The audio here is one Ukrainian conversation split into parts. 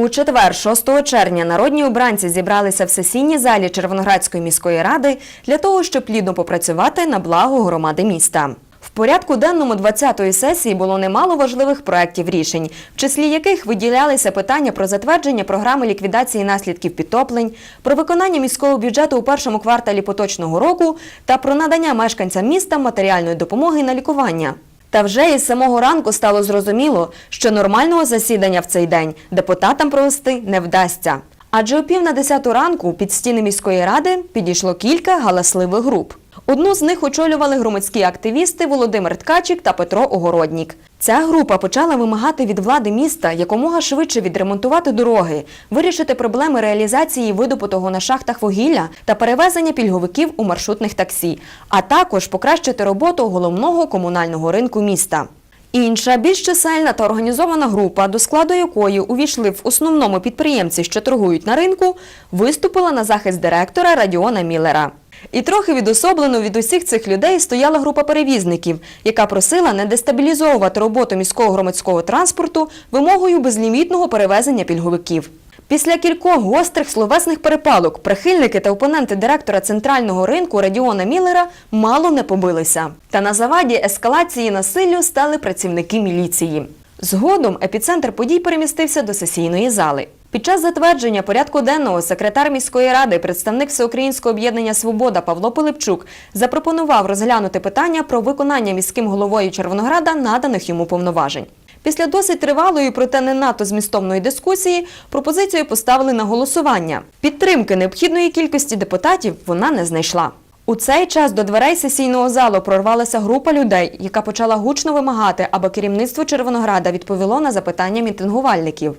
У четвер, 6 червня, народні обранці зібралися в сесійній залі Червоноградської міської ради для того, щоб плідно попрацювати на благо громади міста. В порядку денному 20-ї сесії було немало важливих проєктів рішень, в числі яких виділялися питання про затвердження програми ліквідації наслідків підтоплень, про виконання міського бюджету у першому кварталі поточного року та про надання мешканцям міста матеріальної допомоги на лікування. Та вже із самого ранку стало зрозуміло, що нормального засідання в цей день депутатам провести не вдасться. Адже о пів на десяту ранку під стіни міської ради підійшло кілька галасливих груп. Одну з них очолювали громадські активісти Володимир Ткачик та Петро Огороднік. Ця група почала вимагати від влади міста якомога швидше відремонтувати дороги, вирішити проблеми реалізації видобутого на шахтах вугілля та перевезення пільговиків у маршрутних таксі, а також покращити роботу головного комунального ринку міста. Інша більш чисельна та організована група, до складу якої увійшли в основному підприємці, що торгують на ринку, виступила на захист директора Радіона Міллера. І трохи відособлено від усіх цих людей стояла група перевізників, яка просила не дестабілізовувати роботу міського громадського транспорту вимогою безлімітного перевезення пільговиків. Після кількох гострих словесних перепалок прихильники та опоненти директора центрального ринку Радіона Міллера мало не побилися. Та на заваді ескалації насиллю стали працівники міліції. Згодом епіцентр подій перемістився до сесійної зали. Під час затвердження порядку денного секретар міської ради, представник Всеукраїнського об'єднання Свобода Павло Пилипчук запропонував розглянути питання про виконання міським головою Червонограда наданих йому повноважень. Після досить тривалої, проте не надто змістовної дискусії, пропозицію поставили на голосування. Підтримки необхідної кількості депутатів вона не знайшла. У цей час до дверей сесійного залу прорвалася група людей, яка почала гучно вимагати, аби керівництво Червонограда відповіло на запитання мітингувальників.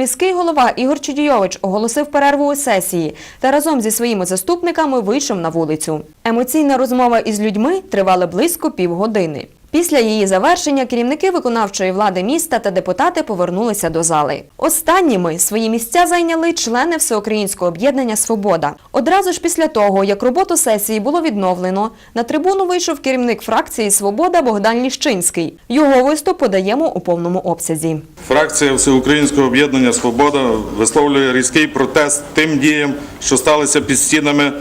Міський голова Ігор Чудійович оголосив перерву у сесії та разом зі своїми заступниками вийшов на вулицю. Емоційна розмова із людьми тривала близько півгодини. Після її завершення керівники виконавчої влади міста та депутати повернулися до зали. Останніми свої місця зайняли члени Всеукраїнського об'єднання Свобода. Одразу ж після того, як роботу сесії було відновлено, на трибуну вийшов керівник фракції Свобода Богдан Ліщинський. Його виступ подаємо у повному обсязі. Фракція Всеукраїнського об'єднання Свобода висловлює різкий протест тим діям, що сталися під стінами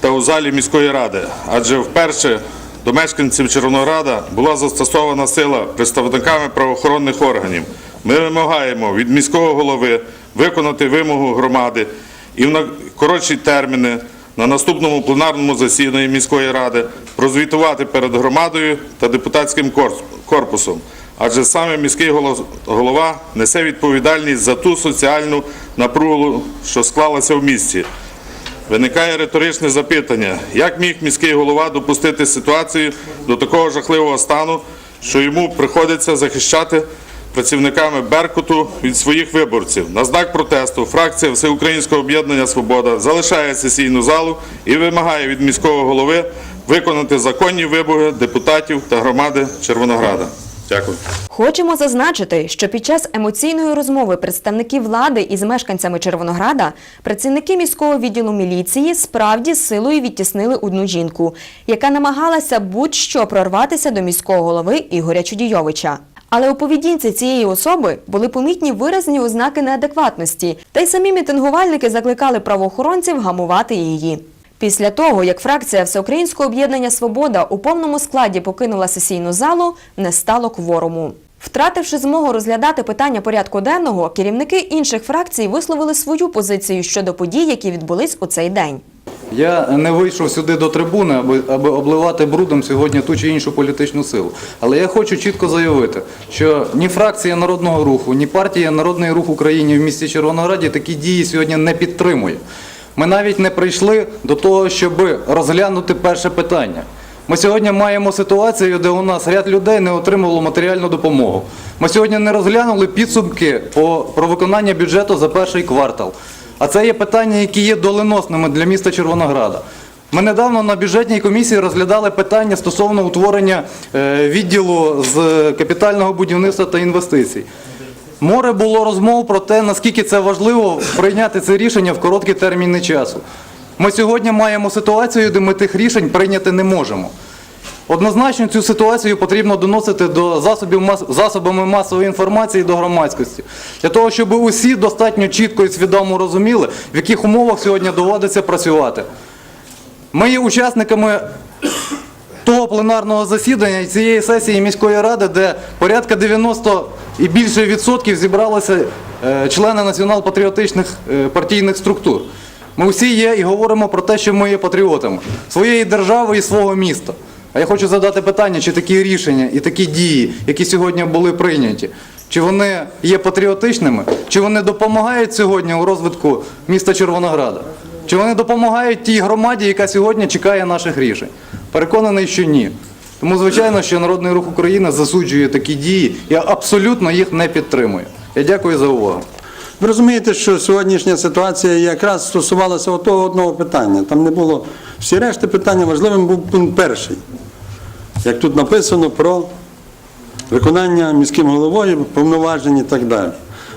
та у залі міської ради. Адже вперше до мешканців Червонограда була застосована сила представниками правоохоронних органів. Ми вимагаємо від міського голови виконати вимогу громади і в коротші терміни на наступному пленарному засіданні міської ради прозвітувати перед громадою та депутатським корпусом. Адже саме міський голова несе відповідальність за ту соціальну напругу, що склалася в місті. Виникає риторичне запитання, як міг міський голова допустити ситуацію до такого жахливого стану, що йому приходиться захищати працівниками Беркуту від своїх виборців. На знак протесту фракція Всеукраїнського об'єднання Свобода залишає сесійну залу і вимагає від міського голови виконати законні вимоги депутатів та громади Червонограда. Дякую. Хочемо зазначити, що під час емоційної розмови представників влади із мешканцями Червонограда працівники міського відділу міліції справді силою відтіснили одну жінку, яка намагалася будь-що прорватися до міського голови Ігоря Чудійовича. Але у поведінці цієї особи були помітні виразні ознаки неадекватності, та й самі мітингувальники закликали правоохоронців гамувати її. Після того, як фракція Всеукраїнського об'єднання Свобода у повному складі покинула сесійну залу, не стало кворуму. Втративши змогу розглядати питання порядку денного, керівники інших фракцій висловили свою позицію щодо подій, які відбулись у цей день. Я не вийшов сюди до трибуни, аби, аби обливати брудом сьогодні ту чи іншу політичну силу. Але я хочу чітко заявити, що ні фракція Народного руху, ні партія Народний рух України в місті Червонограді такі дії сьогодні не підтримує. Ми навіть не прийшли до того, щоб розглянути перше питання. Ми сьогодні маємо ситуацію, де у нас ряд людей не отримало матеріальну допомогу. Ми сьогодні не розглянули підсумки по, про виконання бюджету за перший квартал. А це є питання, які є доленосними для міста Червонограда. Ми недавно на бюджетній комісії розглядали питання стосовно утворення е, відділу з капітального будівництва та інвестицій. Море було розмов про те, наскільки це важливо прийняти це рішення в короткі терміни часу. Ми сьогодні маємо ситуацію, де ми тих рішень прийняти не можемо. Однозначно цю ситуацію потрібно доносити до засобів засобами масової інформації до громадськості. Для того, щоб усі достатньо чітко і свідомо розуміли, в яких умовах сьогодні доводиться працювати. Ми є учасниками того пленарного засідання і цієї сесії міської ради, де порядка 90 і більше відсотків зібралися е, члени націонал-патріотичних е, партійних структур. Ми всі є і говоримо про те, що ми є патріотами своєї держави і свого міста. А я хочу задати питання, чи такі рішення і такі дії, які сьогодні були прийняті, чи вони є патріотичними, чи вони допомагають сьогодні у розвитку міста Червонограда? Чи вони допомагають тій громаді, яка сьогодні чекає наших рішень? Переконаний, що ні. Тому, звичайно, що Народний рух України засуджує такі дії і абсолютно їх не підтримує. Я дякую за увагу. Ви розумієте, що сьогоднішня ситуація якраз стосувалася того одного питання. Там не було всі решти питання, важливим був пункт перший. Як тут написано про виконання міським головою, повноважень і так далі.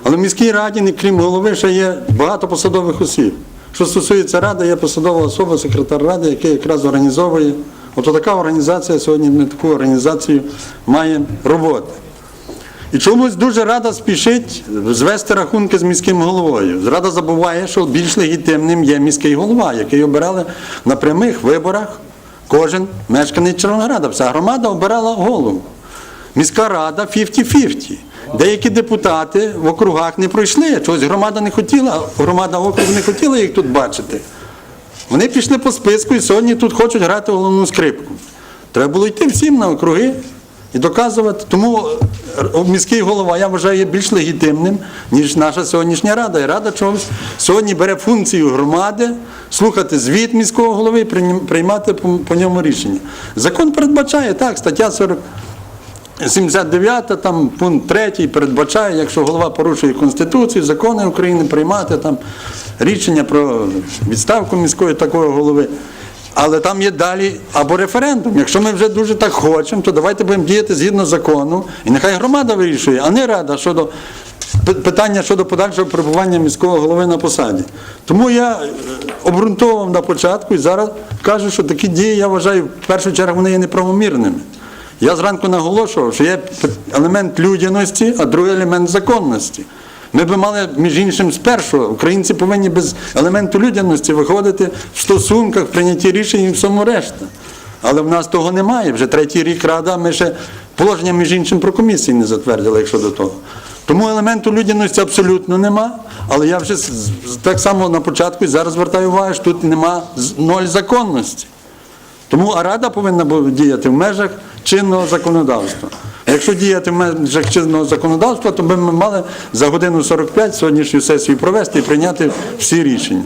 Але в міській раді, крім голови, ще є багато посадових осіб. Що стосується ради, є посадова особа, секретар ради, який якраз організовує. От така організація сьогодні на таку організацію має роботи. І чомусь дуже рада спішить звести рахунки з міським головою. Рада забуває, що більш легітимним є міський голова, який обирали на прямих виборах кожен мешканець Червонограда. Вся громада обирала голову. Міська рада 50-50. Деякі депутати в округах не пройшли. Чогось громада не хотіла, громада округу не хотіла їх тут бачити. Вони пішли по списку і сьогодні тут хочуть грати головну скрипку. Треба було йти всім на округи і доказувати. Тому е, міський голова, я вважаю, є більш легітимним, ніж наша сьогоднішня рада. І рада чогось сьогодні бере функцію громади, слухати звіт міського голови і приймати по, по ньому рішення. Закон передбачає, так, стаття 40. 79 там пункт 3 передбачає, якщо голова порушує Конституцію, закони України, приймати там рішення про відставку міської такого голови. Але там є далі або референдум. Якщо ми вже дуже так хочемо, то давайте будемо діяти згідно закону, і нехай громада вирішує, а не рада щодо питання щодо подальшого перебування міського голови на посаді. Тому я е, обґрунтовував на початку і зараз кажу, що такі дії, я вважаю, в першу чергу вони є неправомірними. Я зранку наголошував, що є елемент людяності, а другий елемент законності. Ми би мали, між іншим, спершу, українці повинні без елементу людяності виходити в стосунках, в прийнятті рішень і всьому решта. Але в нас того немає. Вже третій рік рада, ми ще положення, між іншим, про комісії не затвердили, якщо до того. Тому елементу людяності абсолютно нема. Але я вже так само на початку і зараз звертаю увагу, що тут нема ноль законності. Тому а рада повинна діяти в межах чинного законодавства. Якщо діяти в межах чинного законодавства, то би ми мали за годину 45 сьогоднішню сесію провести і прийняти всі рішення.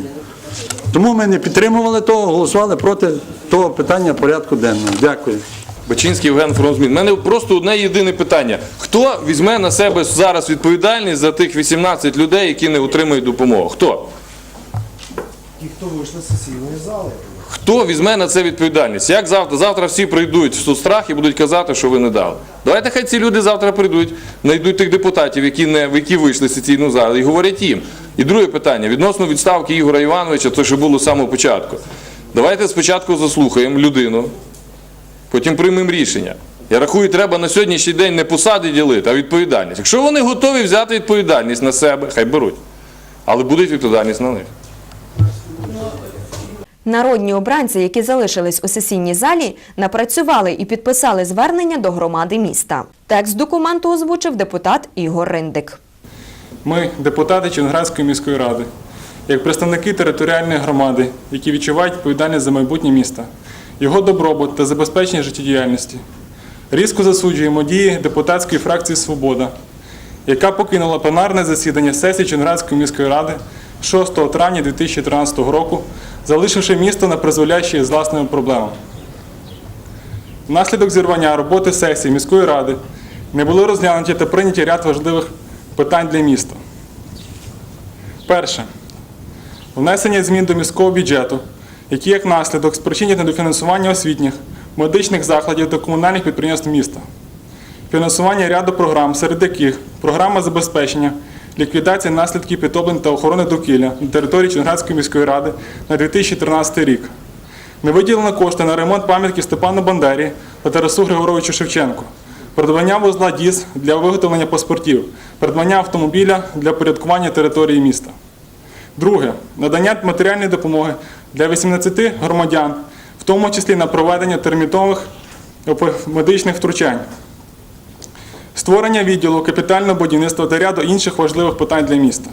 Тому ми не підтримували того, голосували проти того питання порядку денного. Дякую. Бачинський Євген Фронтзмін. У мене просто одне єдине питання. Хто візьме на себе зараз відповідальність за тих 18 людей, які не отримують допомогу? Хто? Ті, хто вийшли з сесійної зали. Хто візьме на це відповідальність? Як завтра? Завтра всі прийдуть в соцстрах і будуть казати, що ви не дали. Давайте хай ці люди завтра прийдуть, знайдуть тих депутатів, які не які вийшли з сесійну залу, і говорять їм. І друге питання відносно відставки Ігора Івановича, то що було з самого початку. Давайте спочатку заслухаємо людину, потім приймемо рішення. Я рахую, треба на сьогоднішній день не посади ділити, а відповідальність. Якщо вони готові взяти відповідальність на себе, хай беруть. Але буде відповідальність на них. Народні обранці, які залишились у сесійній залі, напрацювали і підписали звернення до громади міста. Текст документу озвучив депутат Ігор Риндик. Ми, депутати Червоноградської міської ради, як представники територіальної громади, які відчувають відповідальність за майбутнє міста, його добробут та забезпечення життєдіяльності, різко засуджуємо дії депутатської фракції Свобода, яка покинула пленарне засідання сесії Червоноградської міської ради 6 травня 2013 року, залишивши місто на призволяще з власними проблемами. Внаслідок зірвання роботи сесії міської ради не були розглянуті та прийняті ряд важливих питань для міста. Перше. Внесення змін до міського бюджету, які як наслідок спричинять недофінансування освітніх, медичних закладів та комунальних підприємств міста. Фінансування ряду програм, серед яких програма забезпечення, ліквідації наслідків підтоплень та охорони довкілля на території Черніградської міської ради на 2013 рік. Не виділено кошти на ремонт пам'ятки Степану Бандері та Тарасу Григоровичу Шевченку. Придбання вузла ДІС для виготовлення паспортів, придбання автомобіля для порядкування території міста. Друге надання матеріальної допомоги для 18 громадян, в тому числі на проведення термітових медичних втручань. Створення відділу капітального будівництва та ряду інших важливих питань для міста.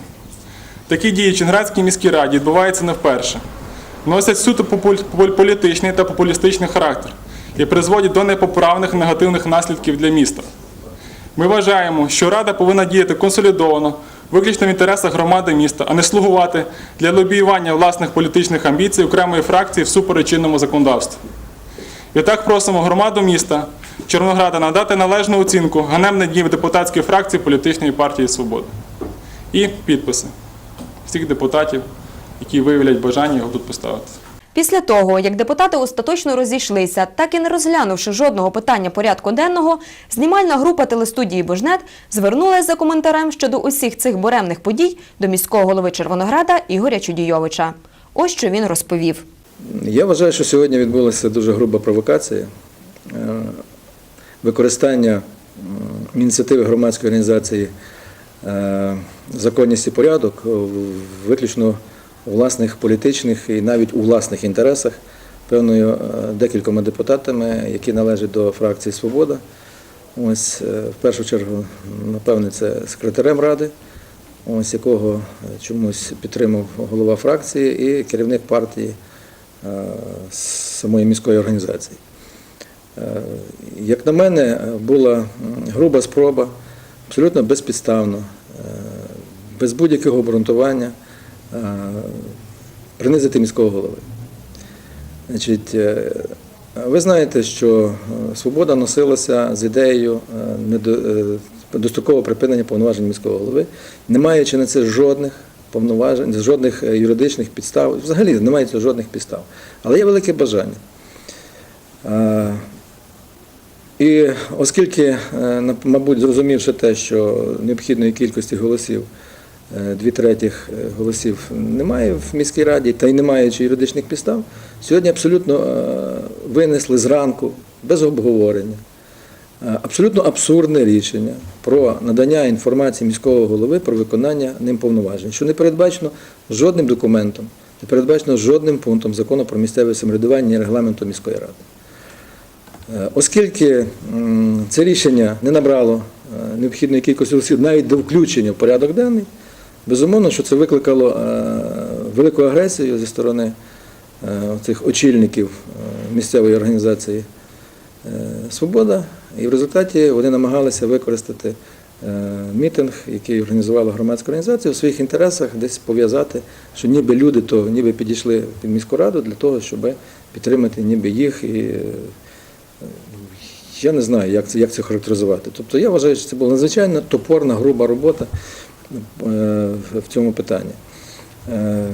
Такі дії в Чинградській міській раді відбуваються не вперше. Носять суто політичний та популістичний характер і призводять до непоправних негативних наслідків для міста. Ми вважаємо, що Рада повинна діяти консолідовано, виключно в інтересах громади міста, а не слугувати для лобіювання власних політичних амбіцій окремої фракції всупереч чинному законодавству. Відтак просимо громаду міста Чорнограда надати належну оцінку ганебних дій депутатської фракції політичної партії Свобода. І підписи всіх депутатів, які виявлять бажання його тут поставити. Після того, як депутати остаточно розійшлися, так і не розглянувши жодного питання порядку денного, знімальна група телестудії Божнет звернулася за коментарем щодо усіх цих буремних подій до міського голови Червонограда Ігоря Чудійовича. Ось що він розповів. Я вважаю, що сьогодні відбулася дуже груба провокація. Використання ініціативи громадської організації е, законність і порядок виключно у власних політичних і навіть у власних інтересах певною е, декількома депутатами, які належать до фракції Свобода. Ось е, в першу чергу, напевне, це секретарем ради, ось якого чомусь підтримав голова фракції і керівник партії самої міської організації. Е, Як на мене, була груба спроба, абсолютно безпідставно, е, без будь-якого обґрунтування е, принизити міського голови. Значить, е, ви знаєте, що е, свобода носилася з ідеєю е, е, дострокового припинення повноважень міського голови, не маючи на це жодних повноважень, жодних е, юридичних підстав, взагалі немає жодних підстав. Але є велике бажання. І оскільки, е, мабуть, зрозумівши те, що необхідної кількості голосів, е, дві третіх е, голосів немає в міській раді, та й не маючи юридичних підстав, сьогодні абсолютно винесли зранку, без обговорення, абсолютно абсурдне рішення про надання інформації міського голови про виконання ним повноважень, що не передбачено жодним документом, не передбачено жодним пунктом закону про місцеве самоврядування і регламенту міської ради. Е, Оскільки це рішення не набрало е, необхідної кількості голосів навіть до включення в порядок денний, безумовно, що це викликало е, велику агресію зі сторони цих очільників місцевої організації Свобода, і в результаті вони намагалися використати мітинг, який організувала громадська організація, у своїх інтересах десь пов'язати, що ніби люди то ніби підійшли під міську раду для того, щоб підтримати ніби їх і я не знаю, як це, як це характеризувати. Тобто я вважаю, що це була надзвичайно топорна, груба робота е, в цьому питанні. Е,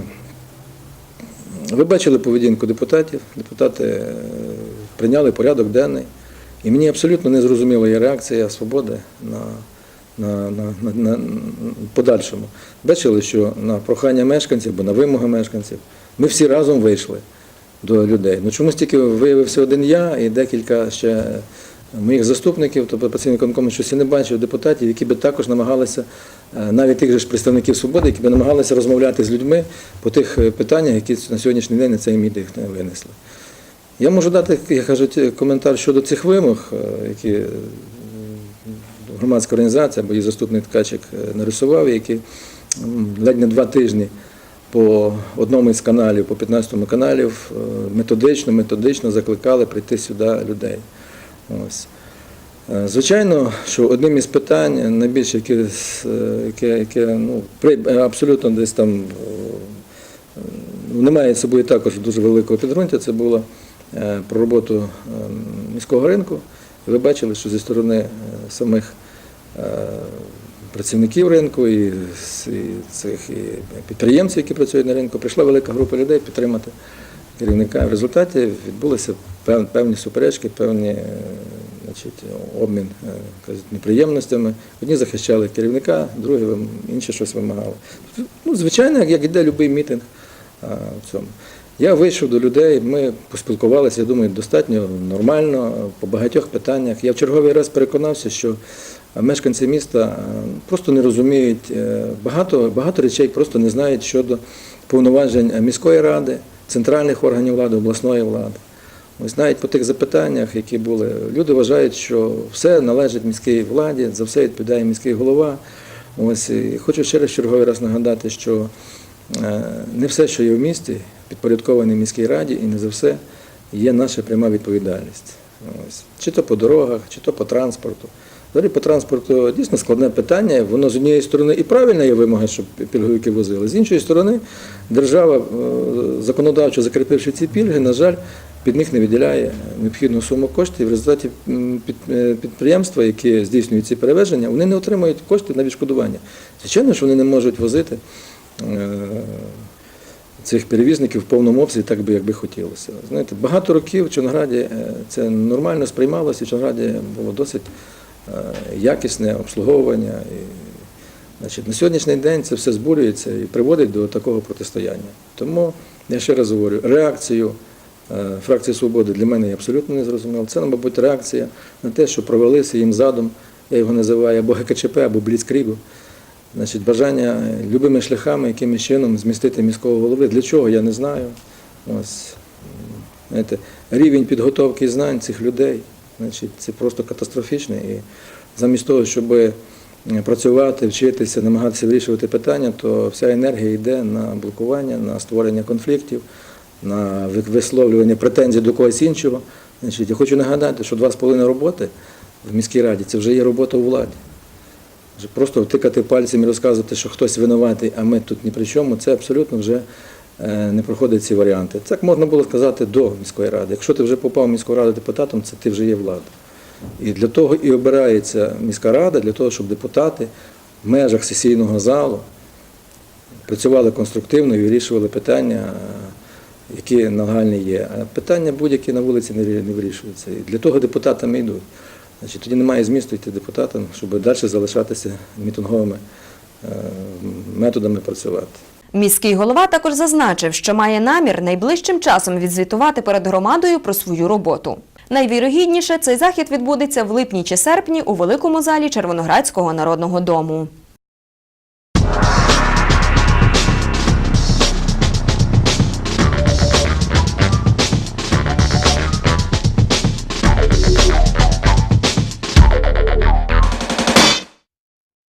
Ви бачили поведінку депутатів. Депутати е, прийняли порядок денний. І мені абсолютно не зрозуміла є реакція свободи на, на, на, на, на подальшому. Бачили, що на прохання мешканців або на вимоги мешканців ми всі разом вийшли до людей. Ну чомусь тільки виявився один я і декілька ще моїх заступників, тобто працівник конкому щось я не бачив депутатів, які би також намагалися, е, навіть тих же ж представників свободи, які би намагалися розмовляти з людьми по тих е, питаннях, які на сьогоднішній день на цей мітинг не винесли. Я можу дати, як кажуть, коментар щодо цих вимог, е, які громадська організація або її заступник Ткачик нарисував, які ледь не два тижні по одному із каналів, по 15 каналів, методично, методично закликали прийти сюди людей. Ось. Е, Звичайно, що одним із питань, найбільше, яке, е, яке, яке ну, при- е, абсолютно десь там немає собою також дуже великого підґрунтя, це було про роботу е, міського ринку. Ви бачили, що зі сторони самих працівників ринку і, цих і підприємців, які працюють на ринку, прийшла велика група людей підтримати керівника. В результаті відбулися певні суперечки, певні е, значить, обмін е, кажуть, неприємностями. Одні захищали керівника, другі інші щось вимагали. Ну, звичайно, як, іде будь-який мітинг в цьому. Я вийшов до людей, ми поспілкувалися, я думаю, достатньо нормально по багатьох питаннях. Я в черговий раз переконався, що мешканці міста е, просто не розуміють е, багато, багато речей, просто не знають щодо повноважень міської ради, центральних органів влади, обласної влади. Ось навіть по тих запитаннях, які були, люди вважають, що все належить міській владі, за все відповідає міський голова. Ось і хочу ще раз черговий раз нагадати, що е, не все, що є в місті, підпорядковане міській раді, і не за все є наша пряма відповідальність. Ось. Чи то по дорогах, чи то по транспорту. Взагалі по транспорту дійсно складне питання. Воно з однієї сторони і правильна є вимога, щоб пільговики возили. З іншої сторони, держава, е, законодавчо закріпивши ці пільги, на жаль, під них не виділяє необхідну суму коштів. В результаті е, підприємства, які здійснюють ці перевезення, вони не отримують коштів на відшкодування. Звичайно, що вони не можуть возити е, цих перевізників в повному обсязі, так би як би хотілося. Знаєте, багато років в Чорнограді е, це нормально сприймалося, в Чорнограді було досить якісне обслуговування. І, значить, на сьогоднішній день це все збурюється і приводить до такого протистояння. Тому я ще раз говорю, реакцію фракції свободи для мене абсолютно незрозуміло. Це, мабуть, реакція на те, що провелися їм задум, я його називаю або ГКЧП, або Бліцкрігу. Значить, бажання любими шляхами, якимось чином змістити міського голови. Для чого, я не знаю. Ось, знаєте, рівень підготовки знань цих людей, значить, це просто катастрофічний. І замість того, щоб е, працювати, вчитися, намагатися вирішувати питання, то вся енергія йде на блокування, на створення конфліктів, на висловлювання претензій до когось іншого. Значить, я хочу нагадати, що два з половиною роботи в міській раді це вже є робота у владі. Просто втикати пальцем і розказувати, що хтось винуватий, а ми тут ні при чому, це абсолютно вже е, не проходить ці варіанти. Так можна було сказати до міської ради. Якщо ти вже попав в міську раду депутатом, це ти вже є влада. І для того і обирається міська рада, для того, щоб депутати в межах сесійного залу працювали конструктивно і вирішували питання, е, які нагальні є. А питання будь-які на вулиці не вирішуються. І для того депутатами йдуть. Значить, тоді немає змісту йти депутатам, щоб далі залишатися мітинговими е, методами працювати. Міський голова також зазначив, що має намір найближчим часом відзвітувати перед громадою про свою роботу. Найвірогідніше цей захід відбудеться в липні чи серпні у великому залі Червоноградського народного дому.